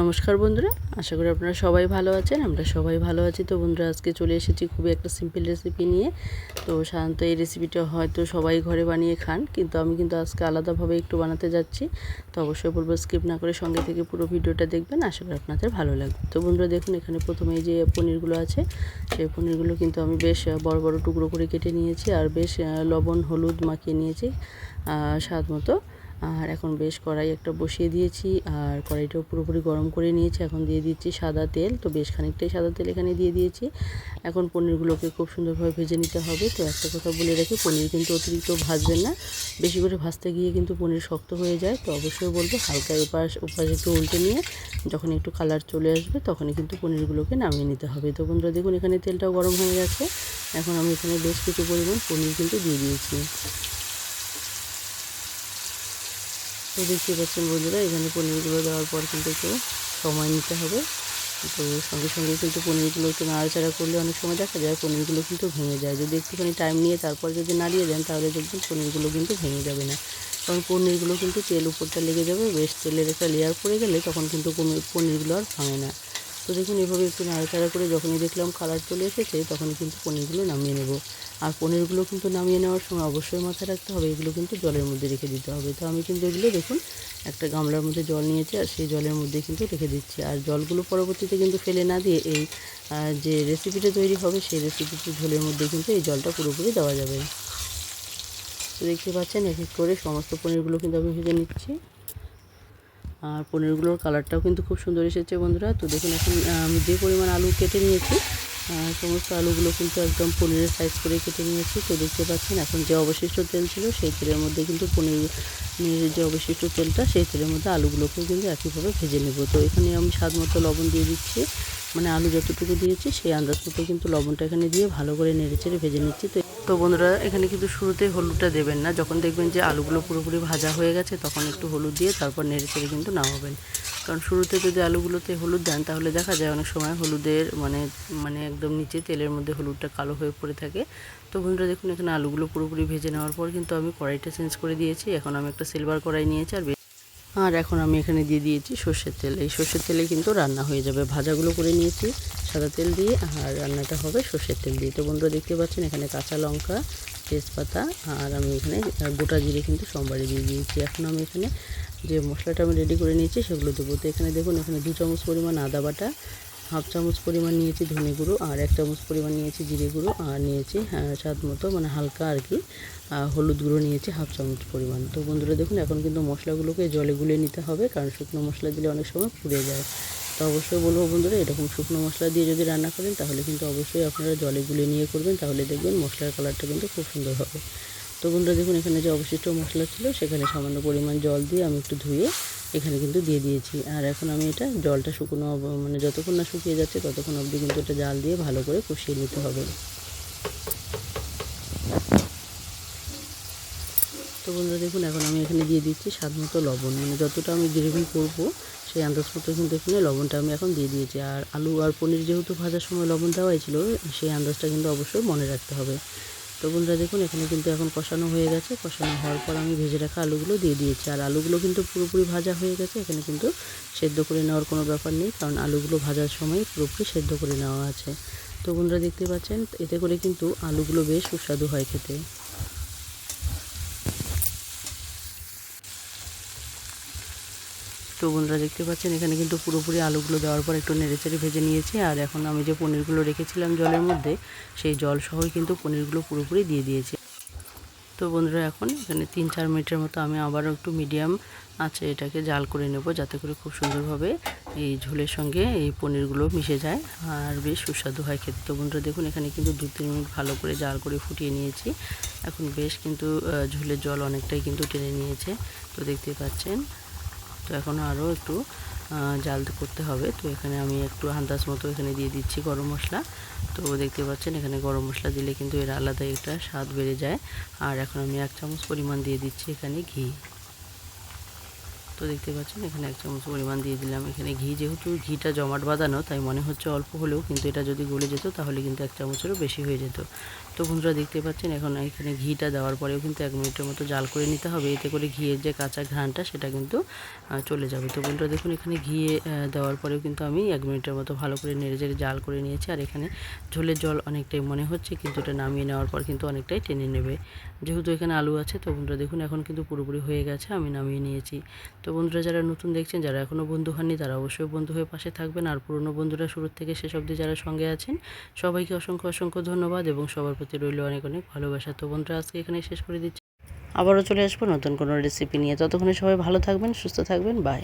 নমস্কার বন্ধুরা, আশা করি আপনারা সবাই ভালো আছেন, আমরা সবাই ভালো আছি। তো বন্ধুরা, আজকে চলে এসেছি খুবই একটা সিম্পল রেসিপি নিয়ে। তো সাধারণত এই রেসিপিটা হয়তো সবাই ঘরে বানিয়ে খান, কিন্তু আমি কিন্তু আজকে আলাদাভাবে একটু বানাতে যাচ্ছি। তো অবশ্যই বলব স্কিপ না করে সঙ্গে থেকে পুরো ভিডিওটা দেখবেন, আশা করি আপনাদের ভালো লাগবে। তো বন্ধুরা, দেখুন এখানে প্রথমে এই যে পনিরগুলো আছে, সেই পনিরগুলো কিন্তু আমি বেশ বড় বড় টুকরো করে কেটে নিয়েছি, আর বেশ লবণ, হলুদ মাখিয়ে নিয়েছি স্বাদ মতো। আর এখন বেশ কড়াই একটা বসিয়ে দিয়েছি, আর কড়াইটাও পুরোপুরি গরম করে নিয়েছি। এখন দিয়ে দিচ্ছি সাদা তেল, তো বেশ খানিকটাই সাদা তেল এখানে দিয়ে দিয়েছি। এখন পনিরগুলোকে খুব সুন্দরভাবে ভেজে নিতে হবে। তো একটা কথা বলে রাখি, পনির কিন্তু অতিরিক্ত ভাজবেন না। বেশি করে ভাজতে গিয়ে কিন্তু পনির শক্ত হয়ে যায়। তো অবশ্যই বলব, হালকা এপাশ ওপাশ একটু উল্টে নিয়ে যখন একটু কালার চলে আসবে তখনই কিন্তু পনিরগুলোকে নামিয়ে নিতে হবে। তো বন্ধুরা, দেখুন এখানে তেলটাও গরম হয়ে গেছে। এখন আমি এখানে বেশ কিছু পরিমাণ পনির কিন্তু দিয়ে দিয়েছি। তো দেখতে পাচ্ছেন বন্ধুরা, এখানে পনিরগুলো দেওয়ার পর কিন্তু একটু সময় নিতে হবে। তো সঙ্গে সঙ্গে কিন্তু পনিরগুলো একটু নাড়াচাড়া করলে অনেক সময় দেখা যায় পনিরগুলো কিন্তু ভেঙে যায়। যদি একটুখানি টাইম নিয়ে তারপর যদি নাড়িয়ে দেন, তাহলে দেখবেন পনিরগুলো কিন্তু ভেঙে যাবে না। কারণ পনিরগুলো কিন্তু তেল উপরটা লেগে যাবে, বেশ তেলের একটা লেয়ার পড়ে গেলে তখন কিন্তু পনিরগুলো আর ভাঙে না। তো দেখুন, এভাবে একটু নাড়াচাড়া করে যখনই দেখলাম কালার চলে এসেছে, তখনই কিন্তু পনিরগুলো নামিয়ে নেব। আর পনিরগুলো কিন্তু নামিয়ে নেওয়ার সময় অবশ্যই মাথায় রাখতে হবে, এগুলো কিন্তু জলের মধ্যে রেখে দিতে হবে। তো আমি কিন্তু এগুলো দেখুন, একটা গামলার মধ্যে জল নিয়েছি আর সেই জলের মধ্যে কিন্তু রেখে দিচ্ছি। আর জলগুলো পরবর্তীতে কিন্তু ফেলে না দিয়ে এই যে রেসিপিটা তৈরি হবে, সেই রেসিপিটি ঝোলের মধ্যে কিন্তু এই জলটা পুরোপুরি দেওয়া যাবে। তো দেখতে পাচ্ছেন, এক এক করে সমস্ত পনিরগুলো কিন্তু আমি ভেজে নিচ্ছি। আর পনিরগুলোর কালারটাও কিন্তু খুব সুন্দর এসেছে বন্ধুরা। তো দেখুন এখন আমি যে পরিমাণ আলু কেটে নিয়েছি সমস্ত আলুগুলো কিন্তু একদম পনিরের সাইজ করে কেটে নিয়েছি। তো দেখতে পাচ্ছেন এখন যে অবশিষ্ট তেল ছিল, সেই তেলের মধ্যে কিন্তু পনির যে অবশিষ্ট তেলটা, সেই তেলের মধ্যে আলুগুলোকেও কিন্তু একইভাবে ভেজে নেব। তো এখানে আমি স্বাদ মতো লবণ দিয়ে দিচ্ছি। মানে আলু যতটুকু দিয়েছি, সেই আন্দাজ মতো কিন্তু লবণটা এখানে দিয়ে ভালো করে নেড়ে চেড়ে ভেজে নিচ্ছি। তো তো বন্ধুরা, এখানে কিন্তু শুরুতে হলুদটা দেবেন না। যখন দেখবেন যে আলুগুলো পুরোপুরি ভাজা হয়ে গেছে, তখন একটু হলুদ দিয়ে তারপর নেড়ে চেড়ে কিন্তু নামাবেন। কারণ শুরুতে যদি আলুগুলোতে হলুদ দেন, তাহলে দেখা যায় অনেক সময় হলুদের মানে মানে একদম নিচে তেলের মধ্যে হলুদটা কালো হয়ে পড়ে থাকে। তো বন্ধুরা, দেখুন এখানে আলুগুলো পুরোপুরি ভেজে নেওয়ার পর কিন্তু আমি কড়াইটা চেঞ্জ করে দিয়েছি। এখন আমি একটা সিলভার কড়াই নিয়েছি আর আর এখন আমি এখানে দিয়ে দিয়েছি সর্ষের তেল। এই সর্ষের তেলে কিন্তু রান্না হয়ে যাবে। ভাজাগুলো করে নিয়েছি সাদা তেল দিয়ে, আর রান্নাটা হবে সর্ষের তেল দিয়ে। তো বন্ধুরা দেখতে পাচ্ছেন, এখানে কাঁচা লঙ্কা, তেজপাতা, আর আমি এখানে গোটা জিরে কিন্তু সোমবারে দিয়ে দিয়েছি। এখন আমি এখানে যে মশলাটা আমি রেডি করে নিয়েছি সেগুলো দেবো। তো এখানে দেখুন, এখানে দু চামচ পরিমাণ আদা বাটা হাফ চামচ পরিমাণ নিয়েছি ধনে গুঁড়ো আর এক চামচ পরিমাণ নিয়েছি জিরে গুঁড়ো আর নিয়েছি স্বাদ মতো মানে হালকা আর কি হলুদ গুঁড়ো নিয়েছি হাফ চামচ পরিমাণ। তো বন্ধুরা দেখুন, এখন কিন্তু মশলাগুলোকে জলে গুলে নিতে হবে কারণ শুকনো মশলা দিলে অনেক সময় পুড়ে যায়। তো অবশ্যই বলব বন্ধুরা, এরকম শুকনো মশলা দিয়ে যদি রান্না করেন তাহলে কিন্তু অবশ্যই আপনারা জলে গুলে নিয়ে করবেন, তাহলে দেখবেন মশলার কালারটা কিন্তু খুব সুন্দর হবে। তো বন্ধুরা দেখুন, এখানে যে অবশিষ্ট মশলা ছিল সেখানে সামান্য পরিমাণ জল দিয়ে আমি একটু ধুয়ে এখানে কিন্তু দিয়ে দিয়েছি। আর এখন আমি এটা জলটা শুকনো মানে যতক্ষণ না শুকিয়ে যাচ্ছে ততক্ষণ অবধি কিন্তু এটা জাল দিয়ে ভালো করে কষিয়ে নিতে হবে। তো বন্ধুরা দেখুন, এখন আমি এখানে দিয়ে দিচ্ছি স্বাদ মতো লবণ। মানে যতটা আমি গ্রেভি করব সেই আন্দাজ মতো কিন্তু এখানে লবণটা আমি এখন দিয়ে দিয়েছি। আর আলু আর পনির যেহেতু ভাজার সময় লবণ দেওয়াই ছিল, সেই আন্দাজটা কিন্তু অবশ্যই মনে রাখতে হবে। তো বন্ধুরা দেখুন, এখানে কিন্তু এখন কষানো হয়ে গেছে। কষানো হওয়ার পর আমি ভেজে রাখা আলুগুলো দিয়ে দিয়েছি। আর আলুগুলো কিন্তু পুরোপুরি ভাজা হয়ে গেছে। এখানে কিন্তু সেদ্ধ করে নেওয়ার কোনো ব্যাপার নেই, কারণ আলুগুলো ভাজার সময় পুরোপুরি সেদ্ধ করে নেওয়া আছে। তো বন্ধুরা দেখতে পাচ্ছেন, এতে করে কিন্তু আলুগুলো বেশ সুস্বাদু হয় খেতে। তো বন্ধুরা দেখতে পাচ্ছেন, এখানে কিন্তু পুরোপুরি আলুগুলো দেওয়ার পর একটু নেড়েচেড়ে ভেজে নিয়েছি। আর এখন আমি যে পনিরগুলো রেখেছিলাম জলের মধ্যে, সেই জল সহই কিন্তু পনিরগুলো পুরোপুরি দিয়ে দিয়েছি। তো বন্ধুরা এখন এখানে তিন চার মিনিটের মতো আমি আবারও একটু মিডিয়াম আছে এটাকে জাল করে নেব, যাতে করে খুব সুন্দরভাবে এই ঝোলের সঙ্গে এই পনিরগুলো মিশে যায়। আর বেশ সুস্বাদু হয় খেতে। তো বন্ধুরা দেখুন, এখানে কিন্তু দু তিন মিনিট ভালো করে জাল করে ফুটিয়ে নিয়েছি। এখন বেশ কিন্তু ঝোলের জল অনেকটাই কিন্তু টেনে নিয়েছে। তো দেখতে পাচ্ছেন তো এখন আরও একটু জাল করতে হবে। তো এখানে আমি একটু আন্দাজ মতো এখানে দিয়ে দিচ্ছি গরম মশলা। তো দেখতে পাচ্ছেন এখানে গরম মশলা দিলে কিন্তু এর আলাদা একটা স্বাদ বেড়ে যায়। আর এখন আমি এক চামচ পরিমাণ দিয়ে দিচ্ছি এখানে ঘি। দেখতে পাচ্ছেন এখানে এক চামচ পরিমাণ দিয়ে দিলাম। এখানে ঘি যেহেতু ঘিটা জমাট বাঁধানো তাই মনে হচ্ছে অল্প হলেও কিন্তু এটা যদি গলে যেত তাহলে কিন্তু এক চামচেরও বেশি হয়ে যেত। তো বন্ধুরা দেখতে পাচ্ছেন এখন এখানে ঘিটা দেওয়ার পরেও কিন্তু এক মিনিটের মতো জাল করে নিতে হবে। এতে করে ঘিয়ের যে কাঁচা ঘ্রাণটা সেটা কিন্তু চলে যাবে। তো বন্ধুরা দেখুন এখানে আহ, দেওয়ার পরেও কিন্তু আমি এক মিনিটের মতো ভালো করে নেড়ে চেড়ে জাল করে নিয়েছি। আর এখানে ঝোলের জল অনেকটাই মনে হচ্ছে কিন্তু এটা নামিয়ে নেওয়ার পর কিন্তু অনেকটাই টেনে নেবে। যেহেতু এখানে আলু আছে তো বন্ধুরা দেখুন এখন কিন্তু পুরোপুরি হয়ে গেছে আমি নামিয়ে নিয়েছি। তো বন্ধুরা যারা নতুন দেখছেন, যারা এখনও বন্ধু হননি, তারা অবশ্যই বন্ধু হয়ে পাশে থাকবেন। আর পুরনো বন্ধুরা শুরু থেকে শেষ অবধি যারা সঙ্গে আছেন, সবাইকে অসংখ্য অসংখ্য ধন্যবাদ এবং সবার প্রতি রইল অনেক অনেক ভালোবাসা। তো বন্ধুরা, আজকে এখানে শেষ করে দিচ্ছি। আবারও চলে আসব নতুন কোনো রেসিপি নিয়ে। ততক্ষণে সবাই ভালো থাকবেন, সুস্থ থাকবেন। বাই